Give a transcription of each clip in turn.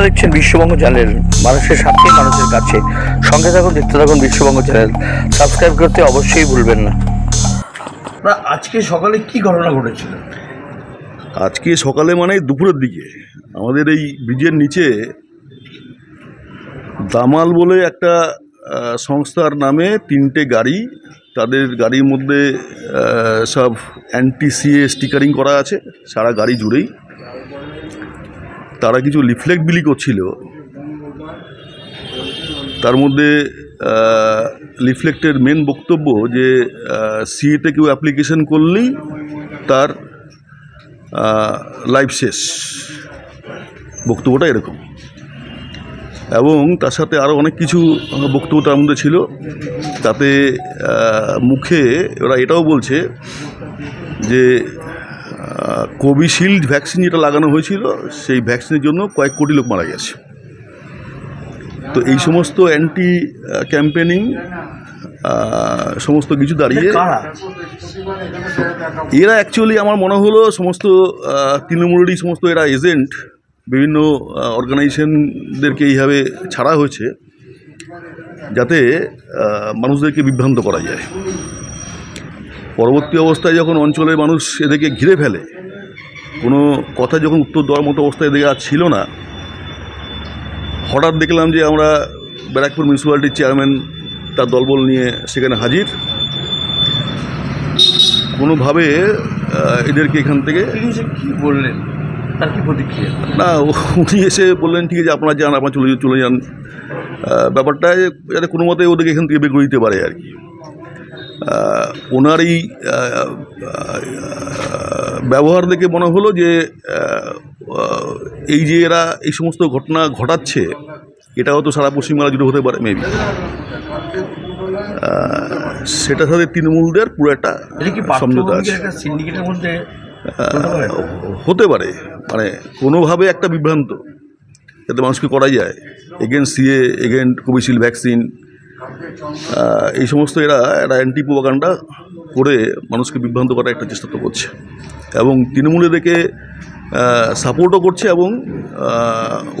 আপনারা দেখছেন বিশ্ববঙ্গ চ্যানেল। মানুষের সাথে মানুষের কাছে। সঙ্গে থাকুন দেখতে থাকুন বিশ্ববঙ্গ চ্যানেল। সাবস্ক্রাইব করতে অবশ্যই ভুলবেন না। না আজকে সকালে কি ঘটনা ঘটেছিল? আজকে সকালে মানে দুপুরের দিকে। আমাদের এই ব্রিজের নিচে দামাল বলে একটা আহ, সংস্থার নামে তিনটে গাড়ি তাদের গাড়ির মধ্যে আহ, সব অ্যান্টি সিএ স্টিকারিং করা আছে। সারা গাড়ি জুড়েই। তারা কিছু লিফলেট বিলি করছিল। তার মধ্যে লিফলেক্টের মেন বক্তব্য যে সিএতে কেউ অ্যাপ্লিকেশন করলেই তার লাইফ শেষ। বক্তব্যটা এরকম। এবং তার সাথে আরও অনেক কিছু বক্তব্য তার মধ্যে ছিল। তাতে মুখে ওরা এটাও বলছে যে কোভিশিল্ড ভ্যাকসিন যেটা লাগানো হয়েছিল সেই ভ্যাকসিনের জন্য কয়েক কোটি লোক মারা গেছে। তো এই সমস্ত অ্যান্টি ক্যাম্পেনিং সমস্ত কিছু দাঁড়িয়ে এরা অ্যাকচুয়ালি আমার মনে হলো সমস্ত তৃণমূলেরই সমস্ত এরা এজেন্ট বিভিন্ন অর্গানাইজেশনদেরকে এইভাবে ছাড়া হয়েছে যাতে মানুষদেরকে বিভ্রান্ত করা যায়। পরবর্তী অবস্থায় যখন অঞ্চলের মানুষ এদেরকে ঘিরে ফেলে কোনো কথা যখন উত্তর দেওয়ার মতো অবস্থায় এদিকে আর ছিল না হঠাৎ দেখলাম যে আমরা ব্যারাকপুর মিউনিসিপ্যালিটির চেয়ারম্যান তার দলবল নিয়ে সেখানে হাজির। কোনোভাবে এদেরকে এখান থেকে কি বললেন তার কি প্রতিক্রিয়া? না উনি এসে বললেন ঠিক আছে আপনারা যান আপনারা চলে চলে যান। ব্যাপারটা যাতে কোনো মতে ওদেরকে এখান থেকে বের করে দিতে পারে আর কি। ওনার এই ব্যবহার দেখে মনে হলো যে এই যে এরা এই সমস্ত ঘটনা ঘটাচ্ছে এটা হয়তো সারা পশ্চিমবাংলা জুড়ে হতে পারে মেবি সেটার সাথে তৃণমূলদের পুরো একটা সমঝোতা আছে? হতে পারে? মানে কোনোভাবে একটা বিভ্রান্ত যাতে মানুষকে করা যায়। Again CA again Covishield vaccine এই সমস্ত এরা একটা অ্যান্টি প্রোপাগান্ডা করে মানুষকে বিভ্রান্ত করার একটা চেষ্টা তো করছে। এবং তৃণমূল এদেরকে সাপোর্টও করছে এবং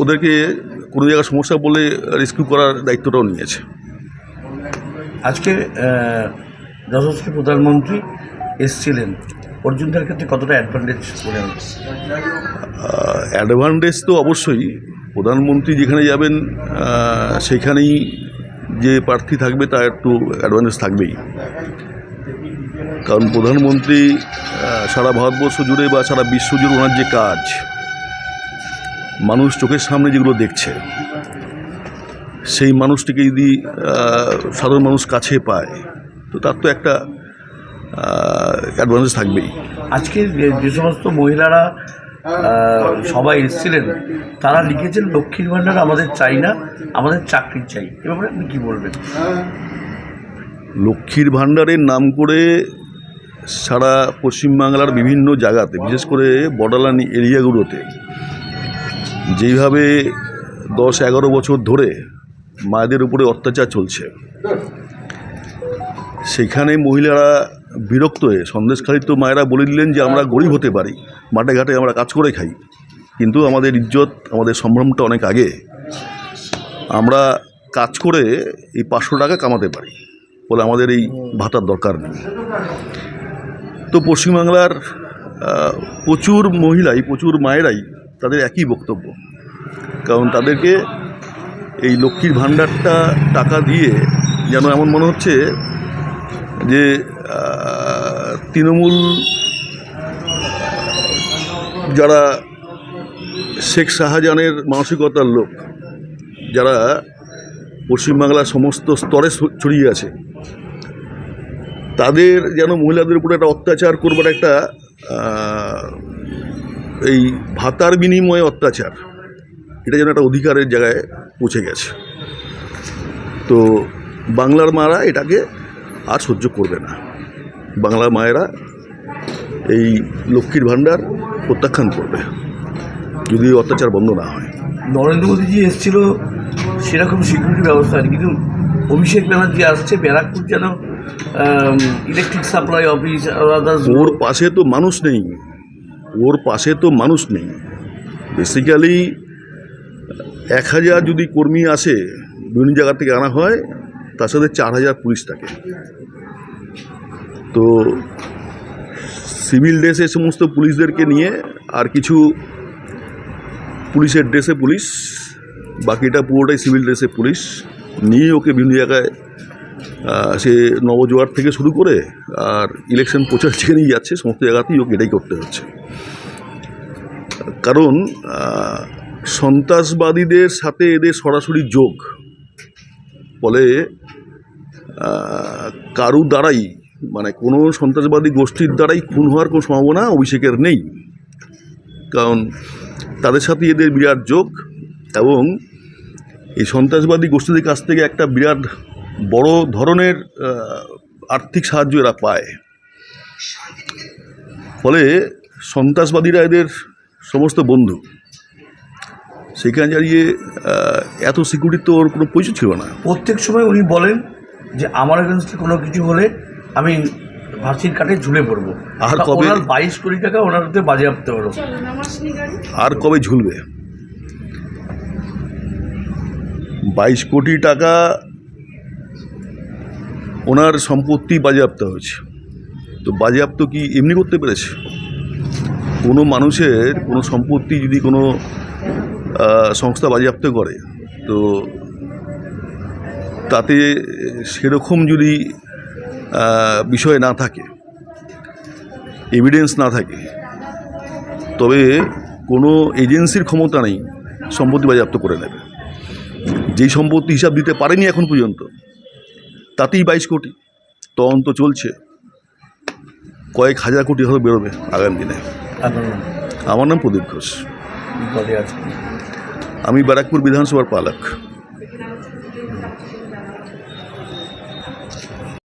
ওদেরকে কোনো জায়গায় সমস্যা বলে রেস্কিউ করার দায়িত্বটাও নিয়েছে। আজকে যশস্বী প্রধানমন্ত্রী এসছিলেন। অর্জুনদের ক্ষেত্রে কতটা অ্যাডভান্টেজ মনে অ্যাডভান্টেজ তো অবশ্যই। প্রধানমন্ত্রী যেখানে যাবেন সেখানেই যে প্রার্থী থাকবে তার একটু অ্যাডভান্টেজ থাকবেই। কারণ প্রধানমন্ত্রী সারা ভারতবর্ষ জুড়ে বা সারা বিশ্ব জুড়ে ওনার যে কাজ, মানুষ চোখের সামনে যেগুলো দেখছে, সেই মানুষটিকে যদি সাধারণ মানুষ কাছে পায়, তো তার তো একটা অ্যাডভান্টেজ থাকবেই। আজকে যে সমস্ত মহিলারা সবাই এসেছিলেন। তারা লিখেছেন, লক্ষ্মীর ভাণ্ডার আমাদের চাই না, আমাদের চাকরি চাই। এ ব্যাপারে আপনি কী বলবেন? লক্ষ্মীর ভাণ্ডারের নাম করে সারা পশ্চিমবাংলার বিভিন্ন জায়গাতে, বিশেষ করে বর্ডারলাইন এরিয়াগুলোতে, যেইভাবে দশ এগারো বছর ধরে মায়েদের উপরে অত্যাচার চলছে, সেখানে মহিলারা বিরক্ত হয়ে সন্দেশখালিত মায়েরা বলে দিলেন যে আমরা গরিব হতে পারি মাঠে ঘাটে আমরা কাজ করে খাই। কিন্তু আমাদের ইজ্জত, আমাদের সম্ভ্রমটা অনেক আগে। আমরা কাজ করে এই পাঁচশো টাকা কামাতে পারি, বলে আমাদের এই ভাতার দরকার নেই। তো পশ্চিমবাংলার প্রচুর মহিলাই, প্রচুর মায়েরাই তাদের একই বক্তব্য। কারণ তাদেরকে এই লক্ষ্মীর ভাণ্ডারটা টাকা দিয়ে যেন এমন মনে হচ্ছে যে তৃণমূল যারা শেখ শাহজাহানের মানসিকতার লোক, যারা পশ্চিমবাংলার সমস্ত স্তরে ছড়িয়ে আছে, তাদের যেন মহিলাদের উপরে একটা অত্যাচার করবার একটা এই ভাতার বিনিময়ে অত্যাচার, এটা যেন একটা অধিকারের জায়গায় পৌঁছে গেছে। তো বাংলার মারা এটাকে আর সহ্য করবে না। বাংলার মায়েরা এই লক্ষ্মীর ভাণ্ডার প্রত্যাখ্যান করবে যদি অত্যাচার বন্ধ না হয়। নরেন্দ্র মোদীজি এসেছিল সেরকম সিকিউরিটি ব্যবস্থা নেই কিন্তু অভিষেক ব্যানার্জি আসছে ব্যারাকপুর যেন ইলেকট্রিক সাপ্লাই অফিস ওর পাশে তো মানুষ নেই ওর পাশে তো মানুষ নেই। বেসিক্যালি এক হাজার যদি কর্মী আসে বিভিন্ন জায়গা থেকে আনা হয় তার সাথে চার হাজার পুলিশ থাকে। তো সিভিল ড্রেসে সমস্ত পুলিশদেরকে নিয়ে আর কিছু পুলিশের ড্রেসে পুলিশ, বাকিটা পুরোটাই সিভিল ড্রেসে পুলিশ নিয়ে ওকে বিভিন্ন জায়গায় সে নবজোয়ার থেকে শুরু করে আর ইলেকশন প্রচার যেখানেই যাচ্ছে সমস্ত জায়গাতেই ওকে এটাই করতে হচ্ছে। কারণ সন্ত্রাসবাদীদের সাথে এদের সরাসরি যোগ, ফলে কারুর দ্বারাই মানে কোনো সন্ত্রাসবাদী গোষ্ঠীর দ্বারাই খুন হওয়ার কোনো সম্ভাবনা অভিষেকের নেই। কারণ তাদের সাথে এদের বিরাট যোগ এবং এই সন্ত্রাসবাদী গোষ্ঠীদের কাছ থেকে একটা বিরাট বড় ধরনের আর্থিক সাহায্য এরা পায়। ফলে সন্ত্রাসবাদীরা এদের সমস্ত বন্ধু। সেখানে দাঁড়িয়ে এত সিকিউরিটি তো ওর কোনো পরিচয় ছিল না। প্রত্যেক সময় উনি বলেন যে আমার এগেনস্টে কোনো কিছু হলে আমি ফাঁসির কাটে ঝুলে পড়ব। আর কবে- ওনার বাইশ কোটি টাকা ওনার হাতে বাজেয়াপ্ত হলো আর কবে ঝুলবে? বাইশ কোটি টাকা ওনার সম্পত্তি বাজেয়াপ্ত হয়েছে। তো বাজেয়াপ্ত কি এমনি করতে পেরেছে? কোনো মানুষের কোনো সম্পত্তি যদি কোনো সংস্থা বাজেয়াপ্ত করে তো তাতে সেরকম যদি বিষয় না থাকে এভিডেন্স না থাকে তবে কোনো এজেন্সির ক্ষমতা নেই সম্পত্তি বাজেয়াপ্ত করে নেবে। যেই সম্পত্তি হিসাব দিতে পারেনি এখন পর্যন্ত তাতেই বাইশ কোটি। তদন্ত চলছে। কয়েক হাজার কোটি হয়তো বেরোবে আগামী দিনে। আমার নাম প্রদীপ ঘোষ। আমি ব্যারাকপুর বিধানসভার পালক।